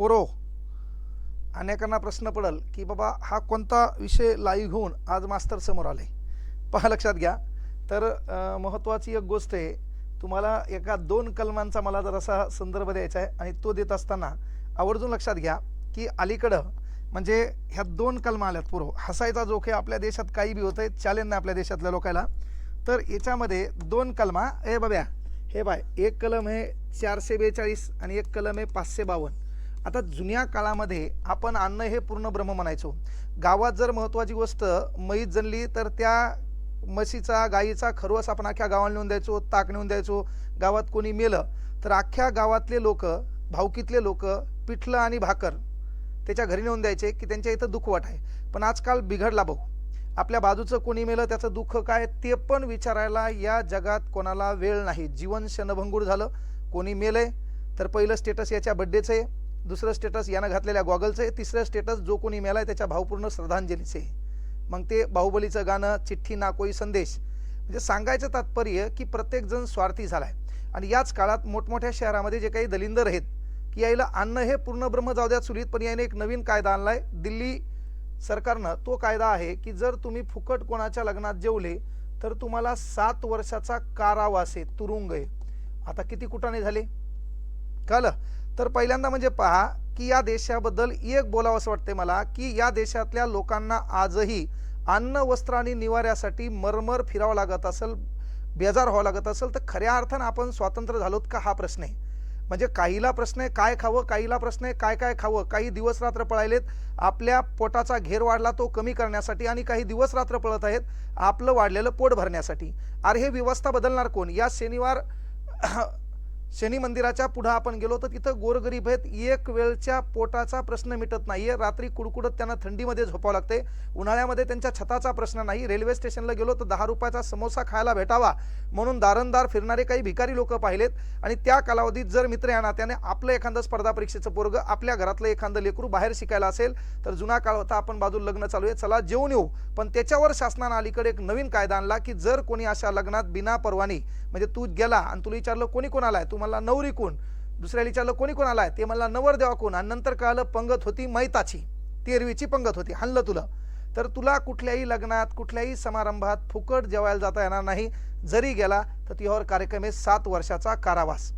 पोरो हो. अनेकांना प्रश्न पडेल की बाबा हा कोणता विषय लाईव्ह घेऊन आज मास्तर समोर आले? पहा लक्षात घ्या. तर महत्त्वाची एक गोष्ट आहे तुम्हाला एका दोन कलमांचा मला जर असा संदर्भ द्यायचा आहे आणि तो देत असताना आवर्जून लक्षात घ्या की अलीकडं म्हणजे ह्या दोन कलमा आल्यात पूर्व हो. हसायचा जोखे आहे आपल्या देशात काही बी होतंय चॅलेंज नाही आपल्या देशातल्या लोकायला. तर याच्यामध्ये दोन कलमा ए बाब्या हे बाय एक कलम आहे चारशे बेचाळीस आणि एक कलम आहे पाचशे बावन्न. आता जुन्या काळामध्ये आपण अन्न हे पूर्ण ब्रह्म म्हणायचो. गावात जर महत्त्वाची गोष्ट मईत जनली तर त्या म्हशीचा गाईचा खरवस आपण अख्ख्या गावाला नेऊन द्यायचो ताक नेऊन द्यायचो. गावात कोणी मेलं तर अख्ख्या गावातले लोक भावकीतले लोक पिठलं आणि भाकर त्याच्या घरी नेऊन द्यायचे की त्यांच्या इथं दुखवट आहे पण आजकाल बिघडला भाऊ. आपल्या बाजूचं कोणी मेलं त्याचं दुःख काय ते पण विचारायला या जगात कोणाला वेळ नाही. जीवन क्षणभंगूर झालं. कोणी मेलंय तर पहिलं स्टेटस याच्या बड्डेचं आहे. दुसरं स्टेटस यानं घातलेल्या गॉगलचं आहे. तिसरं स्टेटस जो कोणी मेलाय त्याच्या भावपूर्ण श्रद्धांजलीचे. आहे मग ते बाहुबलीचं गाणं चिठ्ठी नाकोई संदेश. म्हणजे सांगायचं तात्पर्य की प्रत्येकजण स्वार्थी झाला आहे आणि याच काळात मोठमोठ्या शहरामध्ये जे काही दलिंदर आहेत की यायला अन्न हे पूर्ण ब्रह्म जाऊ द्या चुलीत पण याने एक नवीन कायदा आणला आहे दिल्ली सरकारनं तो कायदा आहे की जर तुम्ही फुकट कोणाच्या लग्नात जेवले तर तुम्हाला सात वर्षाचा कारावास आहे तुरुंग आहे. आता किती कुटाने झाले? कळलं? तर पहिल्यांदा म्हणजे पहा की या देशाबद्दल एक बोलावं असं वाटते मला की या देशातल्या लोकांना आजही अन्न वस्त्र आणि निवाऱ्यासाठी मरमर फिरावं लागत असेल बेजार व्हावं लागत असेल तर खऱ्या अर्थानं आपण स्वातंत्र्य झालोत का हा प्रश्न आहे. म्हणजे काहीला प्रश्न आहे काय खावं काहीला प्रश्न आहे काय काय खावं काही दिवस रात्र पळायलेत आपल्या पोटाचा घेर वाढला तो कमी करण्यासाठी आणि काही दिवस रात्र पळत आहेत आपलं वाढलेलं पोट भरण्यासाठी. अरे हे व्यवस्था बदलणार कोण? या शनिवार शनी मंदिराच्या पुढं आपण गेलो तर तिथं गोरगरीब आहेत. एक वेळच्या पोटाचा प्रश्न मिटत नाही आहे रात्री कुडकुडत त्यांना थंडीमध्ये झोपावं लागते. उन्हाळ्यामध्ये त्यांच्या छताचा प्रश्न नाही. रेल्वे स्टेशनला गेलो तर दहा रुपयाचा समोसा खायला भेटावा. म्हणून दारंदार फिरणारे काही भिकारी लोक पाहिलेत. आणि त्या कालावधीत जर मित्र या नात्याने आपलं एखादं स्पर्धा परीक्षेचं पोरग आपल्या घरातलं एखादं लेकरू बाहेर शिकायला असेल तर जुना काळ होता. आपण बाजूला लग्न चालू आहे. चला जेवून येऊ. पण त्याच्यावर शासनानं अलीकडे एक नवीन कायदा आणला की जर कोणी अशा लग्नात बिना परवानी म्हणजे तू गेला आणि तुला विचारलं कोणी कोणाला आहे तू तुम्हाला नवरी कोण? दुसऱ्याला विचारलं कोणी कोण आलाय? ते म्हणला नवर देवा कोण? आणि नंतर कळालं पंगत होती मैताची. तेरवीची पंगत होती. हाणलं तुला. तर तुला कुठल्याही लग्नात कुठल्याही समारंभात फुकट जेवायला जाता येणार नाही. जरी गेला तर तुझ्यावर कार्यक्रम आहे सात वर्षाचा कारावास.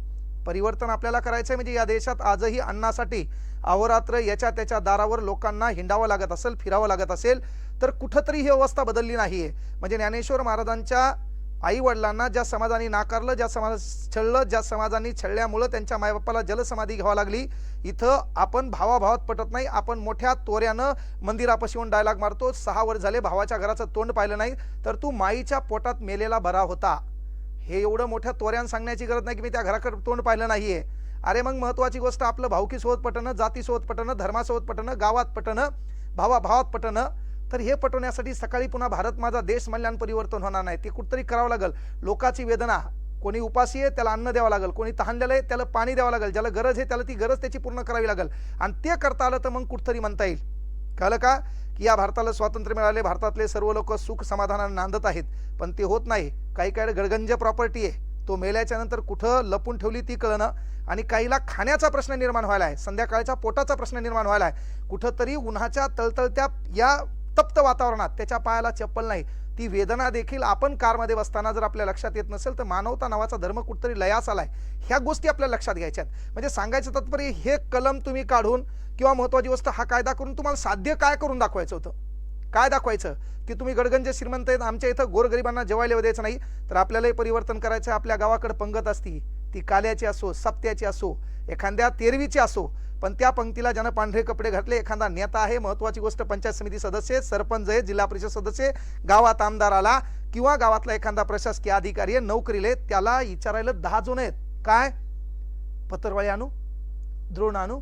परिवर्तन आपल्याला करायचं आहे म्हणजे या देशात आजही अन्नासाठी अहोरात्र याच्या त्याच्या दारावर लोकांना हिंडावं लागत असेल फिरावं लागत असेल तर कुठंतरी ही अवस्था बदलली नाही आहे म्हणजे ज्ञानेश्वर महाराजांच्या आई वडिलांना ज्या समाजाने नाकारलं ज्या समाज छळलं ज्या समाजाने छळल्यामुळं त्यांच्या मायबापाला जलसमाधी घ्यावा लागली. इथं आपण भावाभावात पटत नाही. आपण मोठ्या तोऱ्यानं मंदिरापाशी येऊन डायलॉग मारतो. सहा वर्ष झाले भावाच्या घराचं तोंड पाहिलं नाही. तर तू माईच्या पोटात मेलेला बरा होता. हे एवढं मोठ्या तोऱ्यानं सांगण्याची गरज नाही की मी त्या घराकडे तोंड पाहिलं नाही आहे अरे मग महत्त्वाची गोष्ट आपलं भावकीसोबत पटणं जातीसोबत पटणं धर्मासोबत पटणं गावात पटणं भावाभावात पटणं. तर हे पटवण्यासाठी सकाळी पुन्हा भारत माझा देश मल्याण परिवर्तन होणार नाही. ते कुठतरी करावं लागेल. लोकाची वेदना. कोणी उपाशी आहे त्याला अन्न द्यावं लागेल. कोणी तहानलेलं आहे त्याला पाणी द्यावं लागेल. ज्याला गरज आहे त्याला ती गरज त्याची पूर्ण करावी लागेल. आणि ते करता आलं तर मग कुठतरी म्हणता येईल. कळलं का? की या भारताला स्वातंत्र्य मिळाले भारतातले सर्व लोक सुख समाधानाने नांदत आहेत. पण ते होत नाही. काही काही गडगंज प्रॉपर्टी आहे. तो मेल्याच्या नंतर कुठं लपून ठेवली ती कळणं? आणि काहीला खाण्याचा प्रश्न निर्माण व्हायला आहे. संध्याकाळच्या पोटाचा प्रश्न निर्माण व्हायला आहे. कुठंतरी उन्हाच्या तळतळत्या या तप्त वातावरणात त्याच्या पायाला चप्पल नाही. ती वेदना देखील आपण कारमध्ये बसताना जर आपल्या लक्षात येत नसेल तर मानवता नावाचा धर्म कुठतरी लयास आलाय. ह्या गोष्टी आपल्या लक्षात घ्यायच्यात. म्हणजे सांगायचं तात्पर्य हे कलम तुम्ही काढून किंवा महत्वाची गोष्ट हा कायदा करून तुम्हाला साध्य काय करून दाखवायचं होतं? काय दाखवायचं? की तुम्ही गडगंज श्रीमंत आहेत आमच्या इथं गोरगरिबांना जेवायला द्यायचं नाही तर आपल्यालाही परिवर्तन करायचं आपल्या गावाकडे पंगत असती ती काल्याची असो सप्त्याची असो एखाद्या तेरवीची असो पण त्या पंक्तीला ज्यानं पांढरे कपडे घातले एखादा नेता आहे महत्वाची गोष्ट पंचायत समिती सदस्य सरपंच आहे जिल्हा परिषद सदस्य गावात आमदार आला किंवा गावातला एखादा प्रशासकीय अधिकारी आहे नोकरीले त्याला विचारायला दहा जण आहेत. काय? पत्रवाळी आणू द्रोण आणू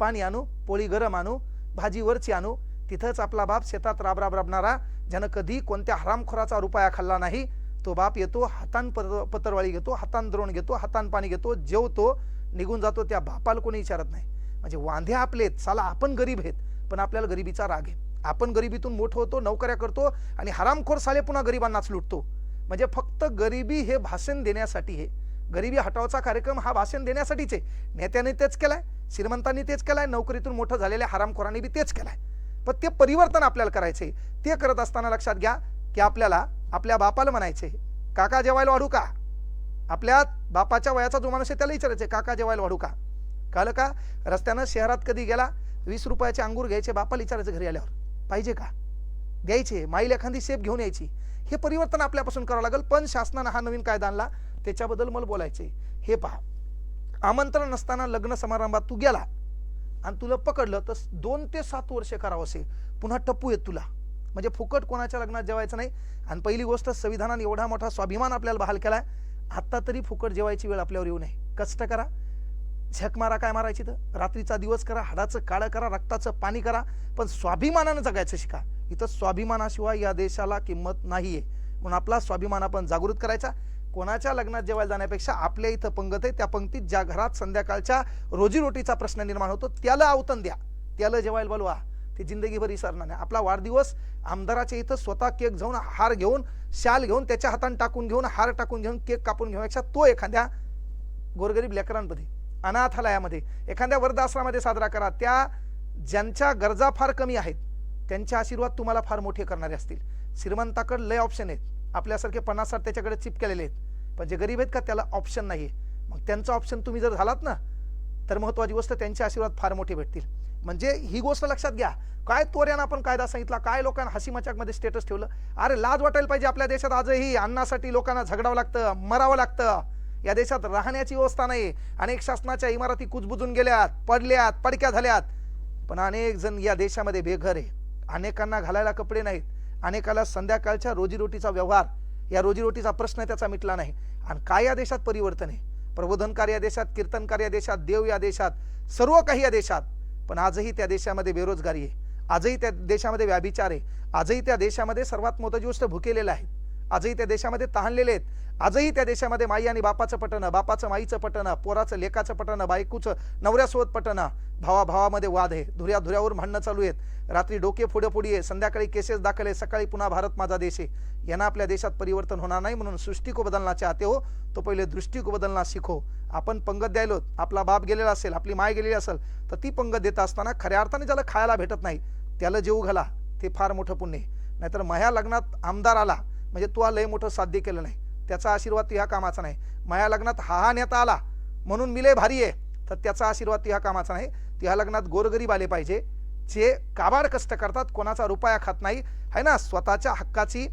पाणी आणू पोळी गरम आणू भाजी वरची आणू. तिथंच आपला बाप शेतात राबराब राबणारा ज्यानं कधी कोणत्या हरामखोराचा रुपया खाल्ला नाही तो बाप येतो हातान पत्रवाळी घेतो हातान द्रोण घेतो हातान पाणी घेतो जेवतो निघून जातो त्या बापाला कोणी विचारत नाही. म्हणजे वांधे आपले आहेत साला आपण गरीब आहेत पण आपल्याला गरिबीचा राग आहे. आपण गरिबीतून मोठं होतो नोकऱ्या करतो आणि हरामखोर साले पुन्हा गरिबांनाच लुटतो. म्हणजे फक्त गरिबी हे भाषण देण्यासाठी हे. गरिबी हटावचा कार्यक्रम हा भाषण देण्यासाठीच आहे. नेत्याने तेच केलाय श्रीमंतांनी तेच केलाय नोकरीतून मोठं झालेल्या हरामखोरांनी बी तेच केलाय. पण ते परिवर्तन आपल्याला करायचे ते करत असताना लक्षात घ्या की आपल्याला आपल्या बापाला म्हणायचे काका जेवायला वाढू का? आपल्या बापाच्या वयाचा जो माणूस आहे त्याला विचारायचे काका जेवायला वाढू का? कळलं का? रस्त्यानं शहरात कधी गेला वीस रुपयाचे अंगूर घ्यायचे बापाला विचारायचं घरी आल्यावर. पाहिजे का? द्यायचे माईल एखादी सेप घेऊन यायची. हे परिवर्तन आपल्यापासून करावं लागेल पण शासनानं हा नवीन कायदा आणला त्याच्याबद्दल मला बोलायचे. हे पहा आमंत्रण नसताना लग्न समारंभात तू गेला आणि तुला पकडलं तर दोन ते सात वर्षे करावं असे पुन्हा टप्पू येत तुला. म्हणजे फुकट कोणाच्या लग्नात जेवायचं नाही. आणि पहिली गोष्ट संविधानाने एवढा मोठा स्वाभिमान आपल्याला बहाल केलाय. आत्ता तरी फुकट जेवायची वेळ आपल्यावर येऊ नये. कष्ट करा. झक मारा काय मारायची तर रात्रीचा दिवस करा हाडाचं काळं करा रक्ताचं पाणी करा पण स्वाभिमानानं जगायचं शिका. इथं स्वाभिमानाशिवाय या देशाला किंमत नाही आहे म्हणून आपला स्वाभिमान आपण जागृत करायचा. कोणाच्या लग्नात जेवायला जाण्यापेक्षा आपल्या इथं पंगत आहे त्या पंक्तीत ज्या घरात संध्याकाळच्या रोजीरोटीचा प्रश्न निर्माण होतो त्याला आवतन द्या. त्याला जेवायला बोलवा. ते जिंदगीभर विसरणार नाही. आपला वाढदिवस आमदाराच्या इथं स्वतः केक जाऊन हार घेऊन शाल घेऊन त्याच्या हातानं टाकून घेऊन हार टाकून घेऊन केक कापून घेऊनपेक्षा तो एखाद्या गोरगरीब लेकरांमध्ये अनाथालयामध्ये एखाद्या वृद्धाश्रमामध्ये साजरा करा. त्या ज्यांच्या गरजा फार कमी आहेत त्यांचे आशीर्वाद तुम्हाला फार मोठे करणारे असतील. श्रीमंताकडे लय ऑप्शन आहेत. आपल्यासारखे पन्नास साठ त्याच्याकडे चिप केलेले आहेत. पण जे गरीब आहेत का त्याला ऑप्शन नाही आहे मग त्यांचं ऑप्शन तुम्ही जर झालात ना तर महत्त्वाची गोष्ट त्यांचे आशीर्वाद फार मोठे भेटतील. म्हणजे ही गोष्ट लक्षात घ्या. काय तोऱ्यानं आपण कायदा सांगितला काय लोकांना हसी मचाकमध्ये स्टेटस ठेवलं? अरे लाज वाटायला पाहिजे आपल्या देशात आजही. अन्नासाठी लोकांना झगडावं लागतं मरावं लागतं. या देशात राहण्याची व्यवस्था नाही. अनेक शासनाच्या इमारती कुजबुजून गेल्यात पडल्यात पडक्या झाल्यात. पण अनेक जण या देशामध्ये बेघर आहे. अनेकांना घालायला कपडे नाहीत. अनेकाला संध्याकाळच्या रोजीरोटीचा व्यवहार. या रोजीरोटीचा प्रश्न त्याचा मिटला नाही. आणि काय या देशात परिवर्तन आहे? प्रबोधनकार या देशात कीर्तनकार या देशात देव या देशात सर्व काही या देशात. पण आजही त्या देशामध्ये बेरोजगारी आहे. आजही त्या देशामध्ये व्याभिचार आहे. आजही त्या देशामध्ये सर्वात मोठं गोष्ट भुकेलेलं आहे. आजही त्या देशामध्ये तहानलेले आहेत. आजही त्या देशामध्ये माई आणि बापाचं पटणं बापाचं माईचं पटणं पोराचं लेकाचं पटणं बायकूचं नवऱ्यासोबत पटणं भावा भावामध्ये वाद आहे. धुऱ्या धुऱ्यावर भांडणं चालू आहेत. रात्री डोके पुढे पुढे आहे. संध्याकाळी केसेस दाखल आहे सकाळी पुन्हा भारत माझा देश आहे. यांना आपल्या देशात परिवर्तन होणार नाही म्हणून सृष्टी को बदलना चाहते हो. तो पहिले दृष्टी को बदलना शिको आपण पंगत द्यायलो. आपला बाप गेलेला असेल आपली माय गेलेली असेल तर ती पंगत देत असताना खऱ्या अर्थाने ज्याला खायला भेटत नाही त्याला जेऊ घाला. ते फार मोठं पुण्य आहे. नाहीतर माझ्या लग्नात आमदार आला म्हणजे तू लय मोठं साध्य केलं नाही. त्याचा आशीर्वाद ह्या कामाचा नाही. माझ्या लग्नात हा हा नेता आला. म्हणून मी लय भारी आहे. तर त्याचा आशीर्वाद ह्या कामाचा नाही. त्या लग्नात गोरगरीब आले पाहिजे. जे काबाड कष्ट करतात कोणाचा रुपया खात नाही. है ना? स्वतःच्या हक्काची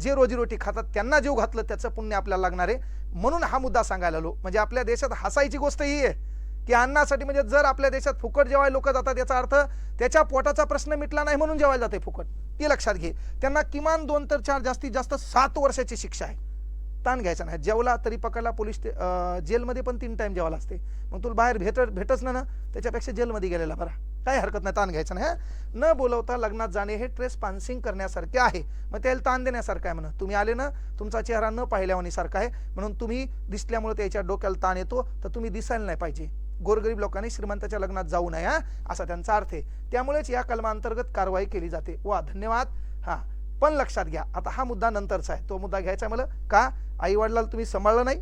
जे रोजीरोटी खातात त्यांना जीव घातलं त्याचं पुण्य आपल्याला लागणार आहे. म्हणून हा मुद्दा सांगायला आलो. म्हणजे आपल्या देशात हसायची गोष्ट ही आहे. की अन्नासाठी म्हणजे जर आपल्या देशात फुकट जेव्हा लोक जातात याचा अर्थ त्याच्या पोटाचा प्रश्न मिटला नाही म्हणून जेवायला जाते फुकट. ते लक्षात घे. त्यांना किमान दोन तर चार जास्तीत जास्त सात वर्षाची शिक्षा आहे. ताण घ्यायचा नाही. जेवला तरी पकडला पोलीस स्टे- जेलमध्ये पण तीन टाइम जेवायला असते. मग तुला बाहेर भेट भेटच ना ना त्याच्यापेक्षा जेलमध्ये गेलेला बरा. काही हरकत नाही ताण घ्यायचा नाही न बोलवता लग्नात जाणे हे ट्रेस पान्सिंग करण्यासारखे आहे. मग त्याला ताण देण्यासारखं आहे म्हणून तुम्ही आले ना तुमचा चेहरा न पाहिल्यावानी सारखा आहे. म्हणून तुम्ही दिसल्यामुळे त्याच्या डोक्याला ताण येतो तर तुम्ही दिसायला नाही पाहिजे. गोरगरीब लोकांनी श्रीमंताच्या लग्नात जाऊ नये हा असा त्यांचा अर्थ आहे. त्यामुळेच या कलमांतर्गत कारवाई केली जाते. वा धन्यवाद. हा पण लक्षात घ्या आता हा मुद्दा नंतरचा आहे. तो मुद्दा घ्यायचा मला. का? आई वडिलाला तुम्ही सांभाळलं नाही?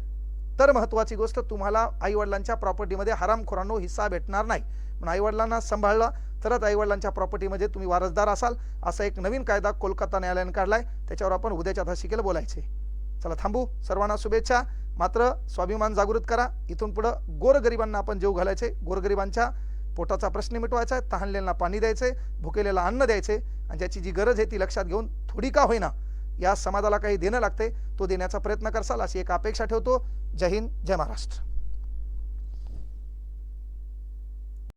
तर महत्वाची गोष्ट तुम्हाला आई वडिलांच्या प्रॉपर्टीमध्ये हरामखोरांनो हिस्सा भेटणार नाही. पण आई वडिलांना सांभाळलं तरच आई वडिलांच्या प्रॉपर्टीमध्ये तुम्ही वारसदार असाल असा एक नवीन कायदा कोलकाता न्यायालयाने काढलाय. त्याच्यावर आपण उद्याच्या धाशिकेला बोलायचे. चला थांबू. सर्वांना शुभेच्छा. मात्र स्वाभिमान जागृत करा. इथून पुढं गोरगरिबांना आपण जेव घालायचे. गोरगरिबांच्या पोटाचा प्रश्न मिटवायचा आहे. तहानलेला पाणी द्यायचे. भुकेलेला अन्न द्यायचे. आणि ज्याची जी गरज आहे ती लक्षात घेऊन थोडी का होईना या समाजाला काही देणं लागते तो देण्याचा प्रयत्न करसाल अशी एक अपेक्षा ठेवतो. जय हिंद जय महाराष्ट्र.